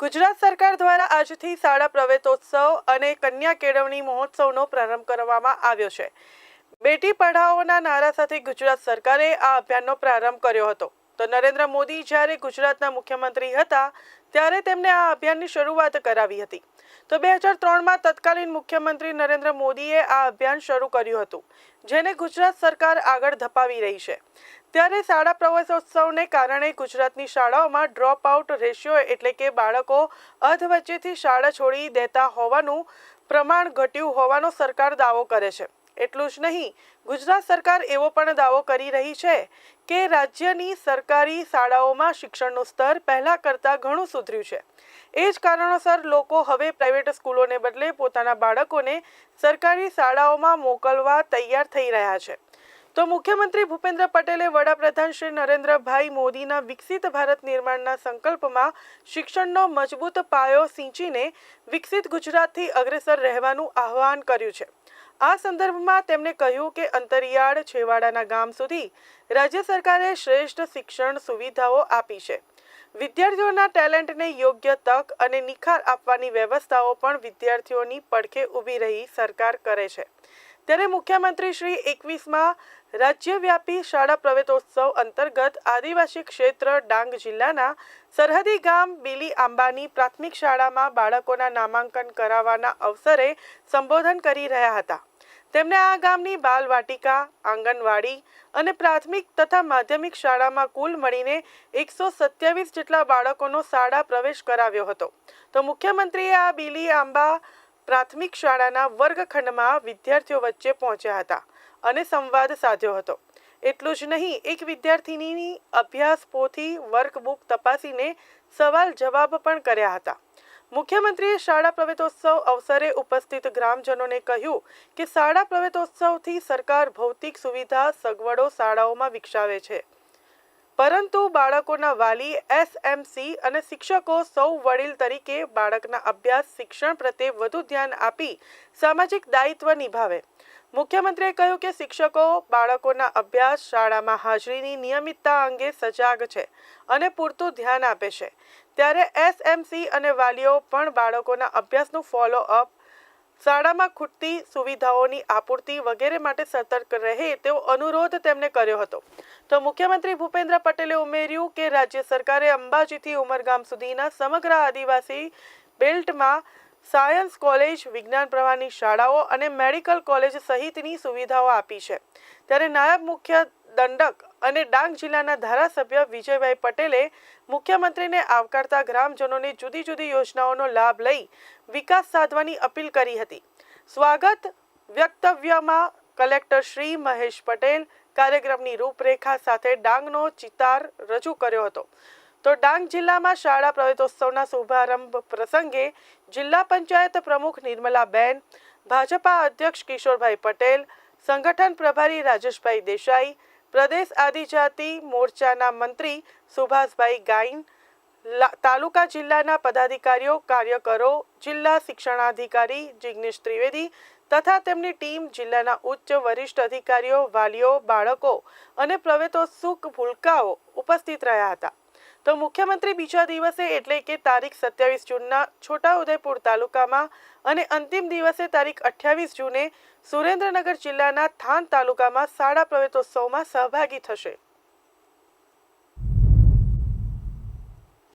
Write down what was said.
ગુજરાત સરકાર દ્વારા આજથી શાળા પ્રવેશોત્સવ અને કન્યા કેળવણી મહોત્સવનો પ્રારંભ કરવામાં આવ્યો છે. બેટી પઢાઓના નારા સાથે ગુજરાત સરકારે આ અભિયાનનો પ્રારંભ કર્યો હતો. તો નરેન્દ્ર મોદી જ્યારે ગુજરાતના મુખ્યમંત્રી હતા, ત્યારે તેમણે આ અભિયાનની શરૂઆત કરાવી હતી. તો બે હજાર ત્રણમાં તત્કાલીન મુખ્યમંત્રી નરેન્દ્ર મોદીએ આ અભિયાન શરૂ કર્યું હતું, જેને ગુજરાત સરકાર આગળ ધપાવી રહી છે. ત્યારે શાળા પ્રવેશોત્સવને કારણે ગુજરાતની શાળાઓમાં ડ્રોપ આઉટ રેશિયો એટલે કે બાળકો અધ વચ્ચેથી શાળા છોડી દેતા હોવાનું પ્રમાણ ઘટ્યું હોવાનો સરકાર દાવો કરે છે. એટલું જ નહીં, ગુજરાત સરકાર એવો પણ દાવો કરી રહી છે કે રાજ્યની સરકારી શાળાઓમાં શિક્ષણનું સ્તર પહેલાં કરતાં ઘણું સુધર્યું છે. એ જ કારણોસર લોકો હવે પ્રાઇવેટ સ્કૂલોને બદલે પોતાના બાળકોને સરકારી શાળાઓમાં મોકલવા તૈયાર થઈ રહ્યા છે. તો મુખ્યમંત્રી ભૂપેન્દ્ર પટેલે વડાપ્રધાન શ્રી નરેન્દ્રભાઈ મોદીના વિકસિત ભારત નિર્માણના સંકલ્પમાં શિક્ષણનો મજબૂત પાયો સિંચીને વિકસિત ગુજરાતથી અગ્રેસર રહેવાનું આહ્વાન કર્યું છે. આ સંદર્ભમાં તેમણે કહ્યું કે અંતરિયાળ છેવાડાના ગામ સુધી રાજ્ય સરકારે શ્રેષ્ઠ શિક્ષણ સુવિધાઓ આપી છે. વિદ્યાર્થીઓના ટેલેન્ટને યોગ્ય તક અને નિખાર આપવાની વ્યવસ્થાઓ પણ વિદ્યાર્થીઓની પડખે ઊભી રહી સરકાર કરે છે. ત્યારે મુખ્યમંત્રી શ્રી એકવીસમાં રાજ્યવ્યાપી શાળા પ્રવેતોત્સવ અંતર્ગત આદિવાસી ક્ષેત્ર ડાંગ જિલ્લાના સરહદી ગામ બીલી આંબાની પ્રાથમિક શાળામાં બાળકોના નામાંકન કરાવવાના અવસરે સંબોધન કરી રહ્યા હતા. તેમણે આ ગામની બાલવાટિકા, આંગણવાડી અને પ્રાથમિક તથા માધ્યમિક શાળામાં કુલ મળીને એકસો સત્યાવીસ જેટલા બાળકોનો શાળા પ્રવેશ કરાવ્યો હતો. તો મુખ્યમંત્રીએ આ બીલી આંબા પ્રાથમિક શાળાના વર્ગખંડમાં વિદ્યાર્થીઓ વચ્ચે પહોંચ્યા હતા અને સંવાદ સાધ્યો હતો. એટલું જ નહીં, એક વિદ્યાર્થિનીની અભ્યાસ પોથી વર્કબુક તપાસીને સવાલ જવાબ પણ કર્યા હતા. મુખ્યમંત્રીએ શાળા પ્રવેતોત્સવ અવસરે ઉપસ્થિત ગ્રામજનોને કહ્યું કે શાળા પ્રવેતોત્સવથી સરકાર ભૌતિક સુવિધા, સગવડો શાળાઓમાં વિકસાવે છે. પરંતુ બાળકોના વાલી, એસએમસી અને શિક્ષકો સૌ વડીલ તરીકે બાળકના અભ્યાસ, શિક્ષણ પ્રત્યે વધુ ધ્યાન આપી સામાજિક દાયિત્વ નિભાવે. મુખ્યમંત્રીએ કહ્યું કે શિક્ષકો બાળકોના અભ્યાસ, શાળામાં હાજરીની નિયમિતતા અંગે સજાગ છે અને પૂરતું ધ્યાન આપે છે. ત્યારે એસએમસી અને વાલીઓ પણ બાળકોના અભ્યાસનું ફોલો અપ શાળામાં ખૂટતી સુવિધાઓની આપૂર્તિ વગેરે માટે સતર્ક રહે તેવો અનુરોધ તેમણે કર્યો હતો. તો મુખ્યમંત્રી ભૂપેન્દ્ર પટેલે ઉમેર્યું કે રાજ્ય સરકારે અંબાજીથી ઉમરગામ સુધીના સમગ્ર આદિવાસી બેલ્ટમાં સાયન્સ કોલેજ, વિજ્ઞાન પ્રવાહની શાળાઓ અને મેડિકલ કોલેજ સહિતની સુવિધાઓ આપી છે. ત્યારે નાયબ મુખ્ય દંડક અને ડાંગ જિલ્લાના ધારાસભ્ય વિજયભાઈ પટેલે મુખ્યમંત્રીને આવકારતા ગ્રામજનોને જુદી જુદી યોજનાઓનો લાભ લઈ વિકાસ સાધવાની અપીલ કરી હતી. સ્વાગત વ્યક્તવ્યમાં કલેક્ટર શ્રી મહેશ પટેલ કાર્યક્રમની રૂપરેખા સાથે ડાંગનો ચિતાર રજૂ કર્યો હતો. તો ડાંગ જિલ્લામાં શાળા પ્રવેશોત્સવના શુભારંભ પ્રસંગે જિલ્લા પંચાયત પ્રમુખ નિર્મલાબેન, ભાજપા અધ્યક્ષ કિશોરભાઈ પટેલ, સંગઠન પ્રભારી રાજેશભાઈ દેસાઈ પ્રદેશ આદિજાતિ મોરચાના મંત્રી સુભાષભાઈ ગાઈન તાલુકા જિલ્લાના પદાધિકારીઓ, કાર્યકરો, જિલ્લા શિક્ષણાધિકારી જિગ્નેશ ત્રિવેદી તથા તેમની ટીમ, જિલ્લાના ઉચ્ચ વરિષ્ઠ અધિકારીઓ, વાલીઓ, બાળકો અને પ્રવેતો સુખ ભૂલકાઓ ઉપસ્થિત રહ્યા હતા. તો મુખ્યમંત્રી બીજા દિવસે એટલે કે તારીખ સત્યાવીસ જૂનના છોટાઉદેપુર તાલુકામાં અને અંતિમ દિવસે તારીખ અઠ્યાવીસ જૂને સુરેન્દ્રનગર જિલ્લાના થાન તાલુકામાં શાળા પ્રવેતોત્સવમાં સહભાગી થશે.